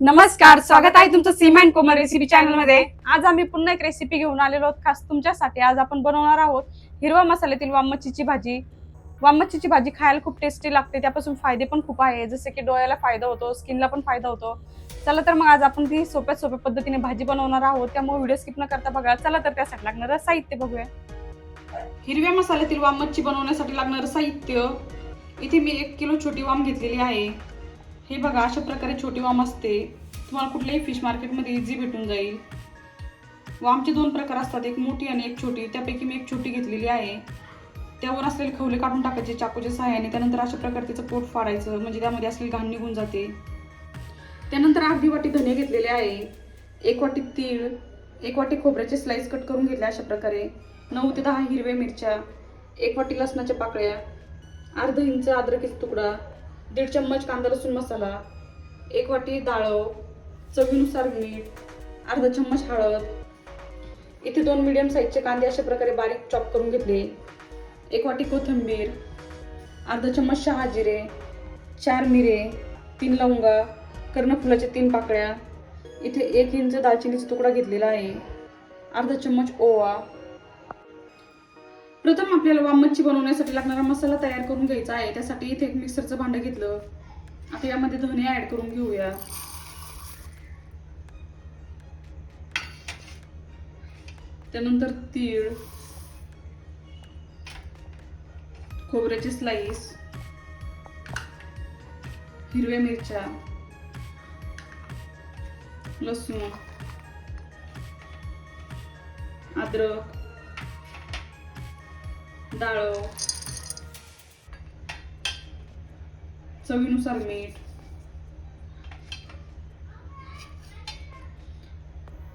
नमस्कार स्वागत आहे तुमचं सीमा अँड कोमल रेसिपी चॅनलमध्ये. आज आम्ही पुन्हा एक रेसिपी घेऊन आलेलो आहोत खास तुमच्यासाठी. आज आपण बनवणार आहोत हिरव्या मसाल्यातील वामच्छीची भाजी. वामच्छीची भाजी खायला खूप टेस्टी लागते त्यापासून फायदे पण खूप आहे. जसे की डोळ्याला फायदा होतो स्किनला पण फायदा होतो. चला तर मग आज आपण ती सोप्या सोप्या पद्धतीने भाजी बनवणार आहोत. त्यामुळे व्हिडिओ स्किप न करता बघा. चला तर त्यासाठी लागणारं साहित्य बघूया. हिरव्या मसाल्यातील वामच्छी बनवण्यासाठी लागणारं साहित्य. इथे मी एक किलो छोटी वाम घेतलेली आहे. हे बघा अशा प्रकारे छोटी वाम असते. तुम्हाला कुठल्याही फिश मार्केटमध्ये इझी भेटून जाईल. वामचे दोन प्रकार असतात एक मोठी आणि एक छोटी. त्यापैकी मी एक छोटी घेतलेली आहे. त्यावर असलेले खवले काढून टाकायचे चाकूच्या सहाय्याने. त्यानंतर अशा प्रकारे त्याचं पोट फाडायचं म्हणजे त्यामध्ये असलेली घाण निघून जाते. त्यानंतर अर्धी वाटी धने घेतलेले आहे. एक वाटी तीळ एक वाटी खोबऱ्याचे स्लाइस कट करून घेतले अशा प्रकारे. नऊ ते दहा हिरव्या मिरच्या एक वाटी लसणाच्या पाकळ्या अर्ध इंच अद्रकीचा तुकडा दीड चम्मच कांदा लसूण मसाला एक वाटी डाळ चवीनुसार मीठ अर्धा चम्मच हळद. इथे दोन मिडियम साईजचे कांदे अशा प्रकारे बारीक चॉप करून घेतले. एक वाटी कोथिंबीर अर्धा चम्मच शहा जिरे चार मिरे तीन लवंगा कर्णफुलाच्या तीन पाकळ्या. इथे एक इंच दालचिनीचा तुकडा घेतलेला आहे. अर्धा चम्मच ओवा प्रथम आपल्याला वामच्छी बनवण्यासाठी लागणारा मसाला तयार करून घ्यायचा आहे. त्यासाठी इथे एक मिक्सरचं भांडं घेतलं. आता यामध्ये धने ऍड करून घेऊया. त्यानंतर तीळ खोबऱ्याची स्लाइस हिरव्या मिरच्या लसूण अद्रक डाळ चवीनुसार मीठ.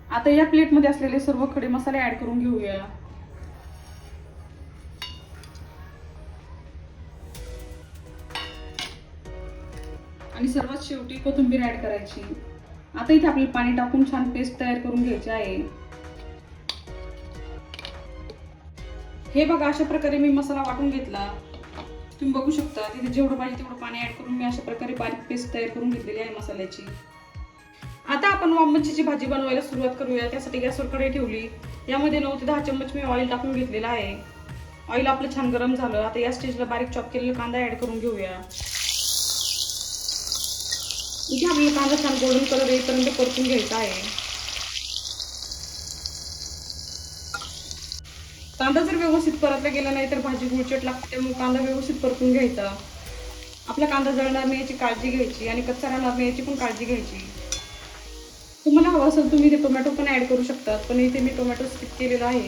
आता या प्लेटमध्ये असलेले सर्व खडे मसाले ऍड करून घेऊया. आणि सर्वात शेवटी कोथिंबीर ऍड करायची. आता इथे आपल्याला पाणी टाकून छान पेस्ट तयार करून घ्यायची आहे. हे बघा अशा प्रकारे मी मसाला वाटून घेतला. तुम्ही बघू शकता तिथे जेवढं पाहिजे तेवढं पाणी ऍड करून मी अशा प्रकारे बारीक पेस्ट तयार करून घेतलेली आहे मसाल्याची. आता आपण वामच्छीची भाजी बनवायला सुरुवात करूया. त्यासाठी गॅसवर कढई ठेवली. यामध्ये नऊ ते दहा चम्मच मी ऑइल टाकून घेतलेलं आहे. ऑइल आपलं छान गरम झालं. आता या स्टेजला बारीक चॉप केलेला कांदा ऍड करून घेऊया. इथे आपल्याला कांदा छान गोल्डन कलर येईपर्यंत परतून घ्यायचा आहे. कांदा जर व्यवस्थित परतला गेला नाही तर भाजी गुळचट लागते त्यामुळे कांदा व्यवस्थित परतून घ्यायचा. आपला कांदा जळणार नाही याची काळजी घ्यायची आणि कच्चा राहणार नाही याची पण काळजी घ्यायची. तुम्हाला हवं असेल तुम्ही ते टोमॅटो पण ऍड करू शकतात पण इथे मी टोमॅटो स्किप केलेला आहे.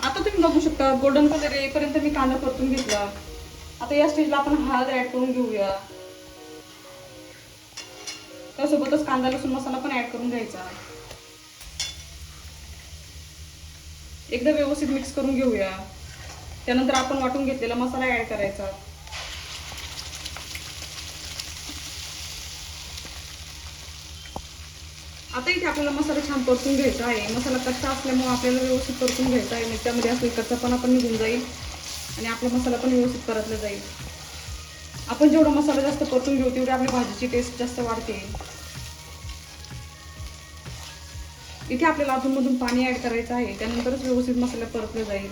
आता तुम्ही बघू शकता गोल्डन कलर येईपर्यंत मी कांदा परतून घेतला. आता या स्टेजला आपण हळद ऍड करून घेऊया. त्यासोबतच कांदा लसूण मसाला पण ऍड करून घ्यायचा. एकदा व्यवस्थित मिक्स करून घेऊया. त्यानंतर आपण वाटून घेतलेला मसाला ॲड करायचा. आता इथे आपल्याला मसाला छान परतून घ्यायचा आहे. मसाला कच्चा असल्यामुळे आपल्याला व्यवस्थित परतून घ्यायचा आहे. त्यामध्ये असं कच्चापणा पण निघून जाईल. आणि आपला मसाला पण व्यवस्थित परतला जाईल. आपण जेवढा मसाला जास्त परतून घेऊ तेवढी आपल्या भाजीची टेस्ट जास्त वाढते. इथे आपल्याला अधूनमधून पाणी ऍड करायचं आहे. त्यानंतरच व्यवस्थित मसाला परतला जाईल.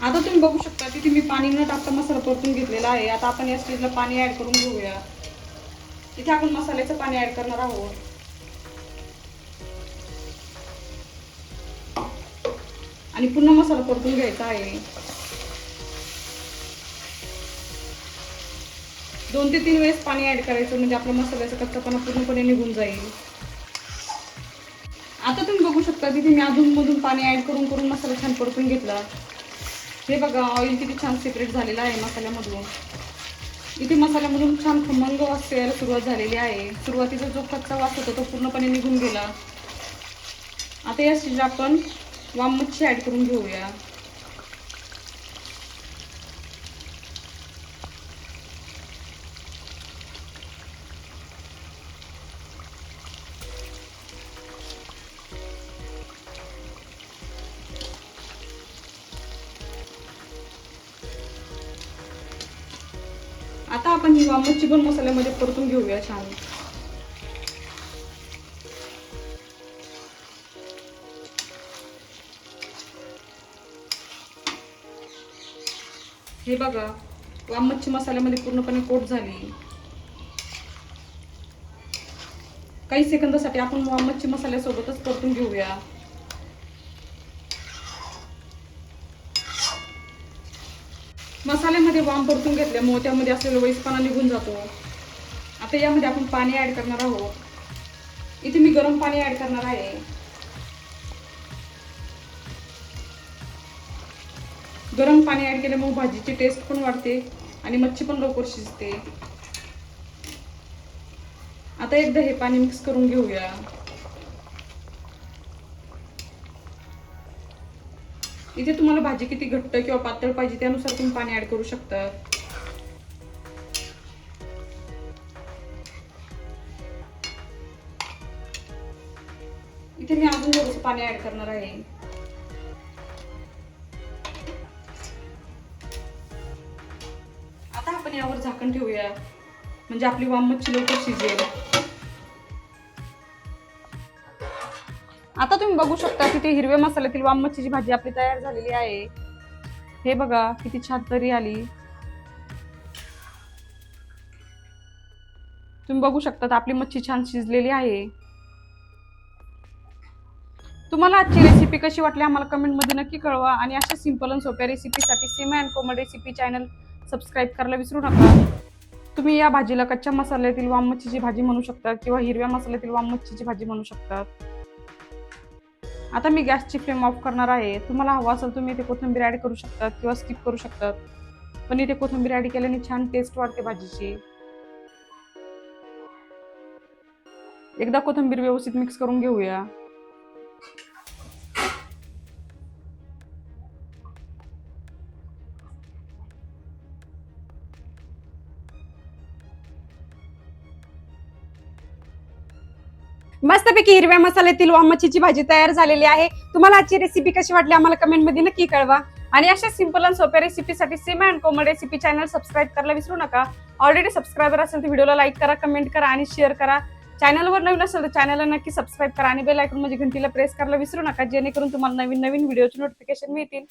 आता तुम्ही बघू शकता तिथे मी पाणी न टाकता मसाला परतून घेतलेला आहे. आता आपण या स्टेजला पाणी ऍड करून घेऊया. इथे आपण मसाल्याचं पाणी ऍड करणार आहोत. आणि पुन्हा मसाला परतून घ्यायचा आहे. दोन ते तीन वेळेस पाणी ॲड करायचं म्हणजे आपला मसाल्याचा कच्चापणा पूर्णपणे निघून जाईल. आता तुम्ही बघू शकता तिथे मी अधूनमधून पाणी ॲड करून करून मसाला छान परतून घेतला. हे बघा ऑइल किती छान सेपरेट झालेला आहे मसाल्यामधून. इथे मसाल्यामधून छान खमंग वास यायला सुरुवात झालेली आहे. सुरुवातीचा जो कच्चा वास होता तो पूर्णपणे निघून गेला. आता या स्टेजला आपण वामच्छी ॲड करून घेऊया. आपण ही मच्छी पण मसाल्यामध्ये परतून घेऊया छान. हे बघा वाम मच्छी मसाल्यामध्ये पूर्णपणे कोट झाली. काही सेकंदासाठी आपण वाम मच्छी मसाल्यासोबतच परतून घेऊया. मसाल्यामध्ये वाम परतून घेतल्यामुळे त्यामध्ये असलेला वैसपणा निघून जातो. आता यामध्ये आपण पाणी ऍड करणार आहोत. इथे मी गरम पाणी ऍड करणार आहे. गरम पाणी ऍड केल्यामुळे भाजीची टेस्ट पण वाढते आणि मच्छी पण लवकर शिजते. आता एकदा हे पाणी मिक्स करून घेऊया. इथे तुम्हाला भाजी किती घट्ट किंवा पातळ पाहिजे त्यानुसार तुम्ही पाणी ऍड करू शकता. इथे मी अजून थोडंसं पाणी ऍड करणार आहे. आता आपण यावर झाकण ठेवूया. म्हणजे आपली वाम मच्छी लवकर शिजेल. आता तुम्ही बघू शकता किती हिरव्या मसाल्यातील वाम मच्छीची भाजी आपली तयार झालेली आहे. हे बघा किती छान तरी आली. तुम्ही बघू शकता आपली मच्छी छान शिजलेली आहे. तुम्हाला आजची रेसिपी कशी वाटली आम्हाला कमेंटमध्ये नक्की कळवा आणि अशा सिंपल आणि सोप्या रेसिपीसाठी Seema and Komal recipe channel subscribe करायला विसरू नका. तुम्ही या भाजीला कच्च्या मसाल्यातील वाम मच्छीची भाजी म्हणू शकता किंवा हिरव्या मसाल्यातील वाम मच्छीची भाजी म्हणू शकतात आता मी गॅसची फ्लेम ऑफ करणार आहे. तुम्हाला हवा असेल तुम्ही इथे कोथिंबीर ॲड करू शकतात किंवा स्किप करू शकतात. पण इथे कोथिंबीर ॲड केल्याने छान टेस्ट वाढते भाजीची. एकदा कोथिंबीर व्यवस्थित मिक्स करून घेऊया. मस्तपैकी हिरव्या मसाल्यातील वामचीची भाजी तयार झालेली आहे. तुम्हाला आजची रेसिपी कशी वाटली आम्हाला कमेंटमध्ये नक्की कळवा. आणि अशा सिंपल आणि सोप्या रेसिपीसाठी Seema and Komal recipe channel subscribe करायला विसरू नका. ऑलरेडी सबस्क्रायबर असेल तर व्हिडिओला लाईक करा कमेंट करा आणि शेअर करा. चॅनलवर नवीन असेल तर चॅनलला नक्की सबस्क्राईब करा आणि बेल आयकॉन म्हणजे घंटीला प्रेस करायला विसरू नका. जेणेकरून तुम्हाला नवीन नवीन व्हिडिओचे नोटिफिकेशन मिळतील.